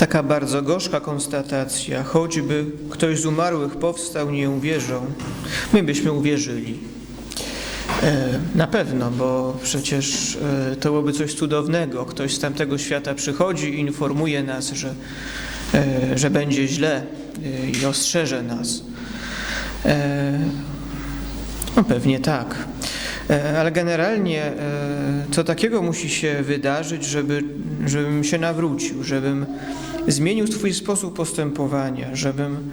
Taka bardzo gorzka konstatacja, choćby ktoś z umarłych powstał, nie uwierzą, my byśmy uwierzyli. E, Na pewno, bo przecież e, to byłoby coś cudownego. Ktoś z tamtego świata przychodzi i informuje nas, że, e, że będzie źle i ostrzeże nas. No pewnie tak. E, Ale generalnie e, co takiego musi się wydarzyć, żeby, żebym się nawrócił, żebym zmienił swój sposób postępowania, żebym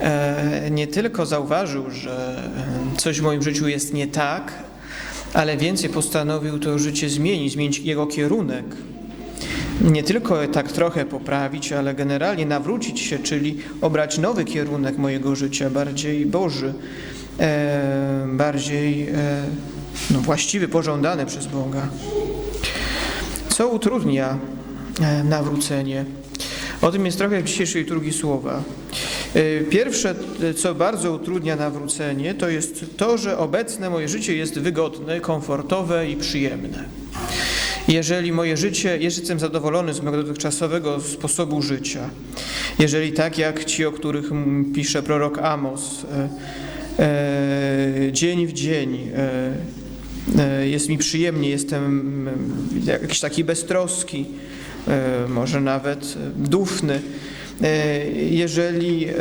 e, nie tylko zauważył, że coś w moim życiu jest nie tak, ale więcej postanowił to życie zmienić, zmienić jego kierunek. Nie tylko tak trochę poprawić, ale generalnie nawrócić się, czyli obrać nowy kierunek mojego życia, bardziej Boży, bardziej no, właściwy, pożądany przez Boga. Co utrudnia e, nawrócenie? O tym jest trochę w dzisiejszej liturgii słowa. E, Pierwsze, e, co bardzo utrudnia nawrócenie, to jest to, że obecne moje życie jest wygodne, komfortowe i przyjemne. Jeżeli moje życie, jestem zadowolony z mojego dotychczasowego sposobu życia, jeżeli tak jak ci, o których pisze prorok Amos, e, e, dzień w dzień e, jest mi przyjemnie, jestem mm, jakiś taki beztroski, e, może nawet e, dufny, e, jeżeli e,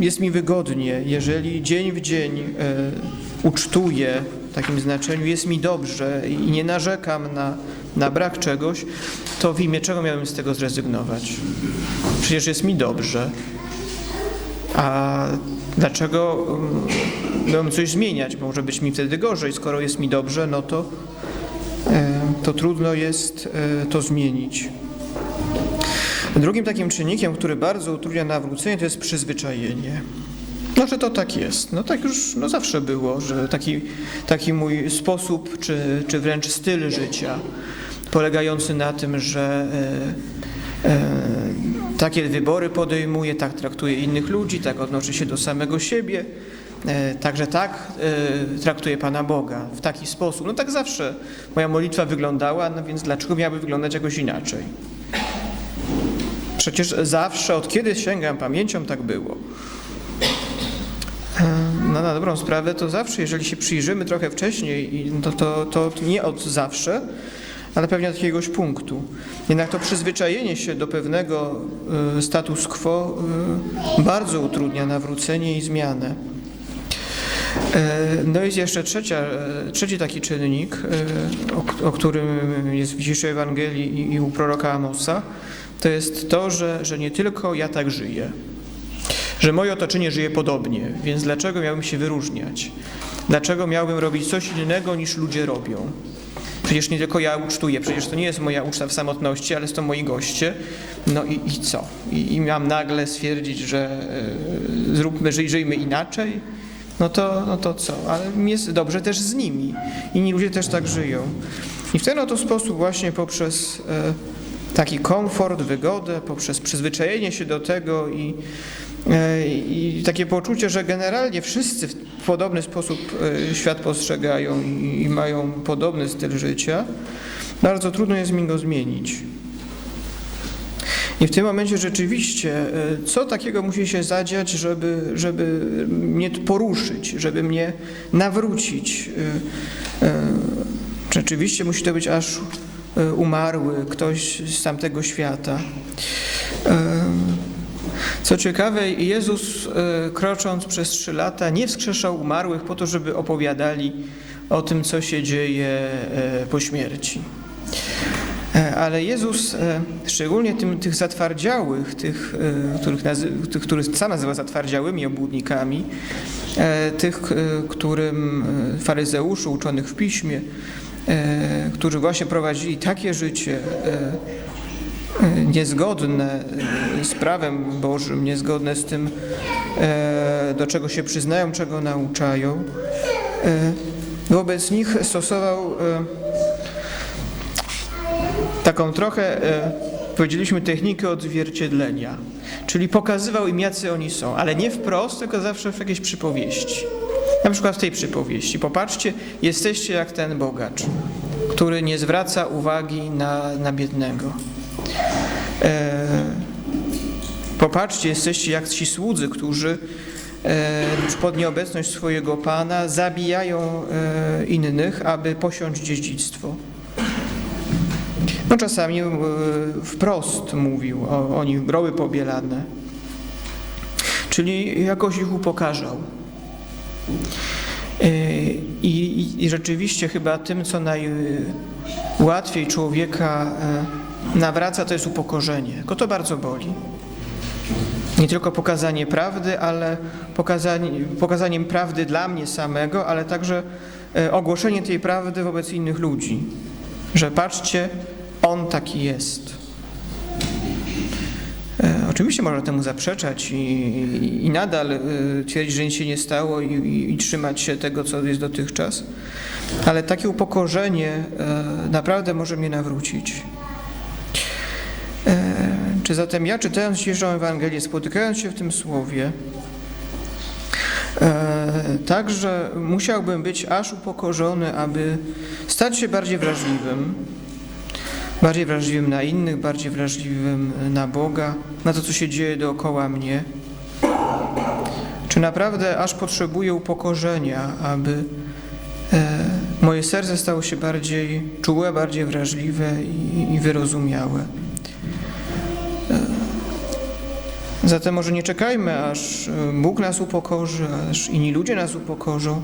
jest mi wygodnie, jeżeli dzień w dzień e, ucztuję w takim znaczeniu, jest mi dobrze i nie narzekam na, na brak czegoś, to w imię czego miałem z tego zrezygnować? Przecież jest mi dobrze. A dlaczego mm, miałem coś zmieniać? Może być mi wtedy gorzej. Skoro jest mi dobrze, no to, e, to trudno jest e, to zmienić. Drugim takim czynnikiem, który bardzo utrudnia nawrócenie, to jest przyzwyczajenie. No, że to tak jest. No tak już no, zawsze było, że taki, taki mój sposób, czy, czy wręcz styl życia, polegający na tym, że e, e, takie wybory podejmuję, tak traktuję innych ludzi, tak odnoszę się do samego siebie, e, także tak e, traktuję Pana Boga, w taki sposób. No tak zawsze moja modlitwa wyglądała, no więc dlaczego miałaby wyglądać jakoś inaczej? Przecież zawsze, od kiedy sięgam pamięcią, tak było. No na dobrą sprawę to zawsze, jeżeli się przyjrzymy trochę wcześniej, to, to, to nie od zawsze, ale pewnie od jakiegoś punktu. Jednak to przyzwyczajenie się do pewnego y, status quo y, bardzo utrudnia nawrócenie i zmianę. E, No jest jeszcze trzecia, e, trzeci taki czynnik, e, o, o którym jest w dzisiejszej Ewangelii i, i u proroka Amosa, to jest to, że, że nie tylko ja tak żyję, że moje otoczenie żyje podobnie, więc dlaczego miałbym się wyróżniać? Dlaczego miałbym robić coś innego niż ludzie robią? Przecież nie tylko ja ucztuję, przecież to nie jest moja uczta w samotności, ale są moi goście. No i, i co? I, I mam nagle stwierdzić, że e, zróbmy, żyj, żyjmy inaczej? No to, no to co? Ale jest dobrze też z nimi. Inni ludzie też tak żyją. I w ten oto sposób właśnie poprzez e, taki komfort, wygodę, poprzez przyzwyczajenie się do tego i, e, i takie poczucie, że generalnie wszyscy w podobny sposób e, świat postrzegają i, mają podobny styl życia, bardzo trudno jest mi go zmienić. I w tym momencie rzeczywiście, e, co takiego musi się zadziać, żeby, żeby mnie poruszyć, żeby mnie nawrócić? Rzeczywiście musi to być aż umarły, ktoś z tamtego świata. E, Co ciekawe, Jezus, e, krocząc przez trzy lata, nie wskrzeszał umarłych po to, żeby opowiadali o tym, co się dzieje po śmierci. E, Ale Jezus, e, szczególnie tym, tych zatwardziałych, tych, e, których, tych, których sam nazywa zatwardziałymi obłudnikami, tych, którym faryzeuszy uczonych w piśmie, którzy właśnie prowadzili takie życie e, e, niezgodne e, z prawem Bożym, niezgodne z tym, e, do czego się przyznają, czego nauczają, e, wobec nich stosował e, taką trochę, e, powiedzieliśmy, technikę odzwierciedlenia. Czyli pokazywał im, jacy oni są, ale nie wprost, tylko zawsze w jakiejś przypowieści. Na przykład w tej przypowieści. Popatrzcie, jesteście jak ten bogacz, który nie zwraca uwagi na, na biednego. E, Popatrzcie, jesteście jak ci słudzy, którzy e, pod nieobecność swojego Pana zabijają e, innych, aby posiąść dziedzictwo. No czasami e, wprost mówił o, o nich pobielane, czyli jakoś ich upokarzał. E, I, I rzeczywiście chyba tym, co najłatwiej człowieka e, nawraca, to jest upokorzenie. Go to bardzo boli. Nie tylko pokazanie prawdy, ale pokazanie, pokazaniem prawdy dla mnie samego, ale także e, ogłoszenie tej prawdy wobec innych ludzi. Że patrzcie, on taki jest. Oczywiście można temu zaprzeczać i, i, i nadal e, twierdzić, że nic się nie stało i, i, i trzymać się tego, co jest dotychczas, ale takie upokorzenie e, naprawdę może mnie nawrócić. E, Czy zatem ja, czytając dzisiejszą Ewangelię, spotykając się w tym słowie, e, także musiałbym być aż upokorzony, aby stać się bardziej wrażliwym, bardziej wrażliwym na innych, bardziej wrażliwym na Boga, na to, co się dzieje dookoła mnie? Czy naprawdę aż potrzebuję upokorzenia, aby e, moje serce stało się bardziej czułe, bardziej wrażliwe i, i wyrozumiałe? E, Zatem może nie czekajmy, aż e, Bóg nas upokorzy, aż inni ludzie nas upokorzą,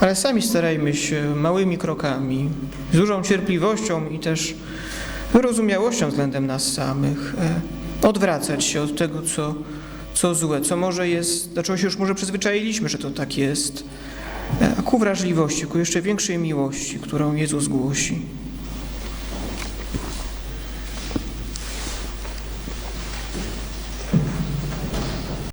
ale sami starajmy się małymi krokami, z dużą cierpliwością i też wyrozumiałością względem nas samych, e, odwracać się od tego, co, co złe, co może jest, do czego się już może przyzwyczailiśmy, że to tak jest, e, a ku wrażliwości, ku jeszcze większej miłości, którą Jezus głosi.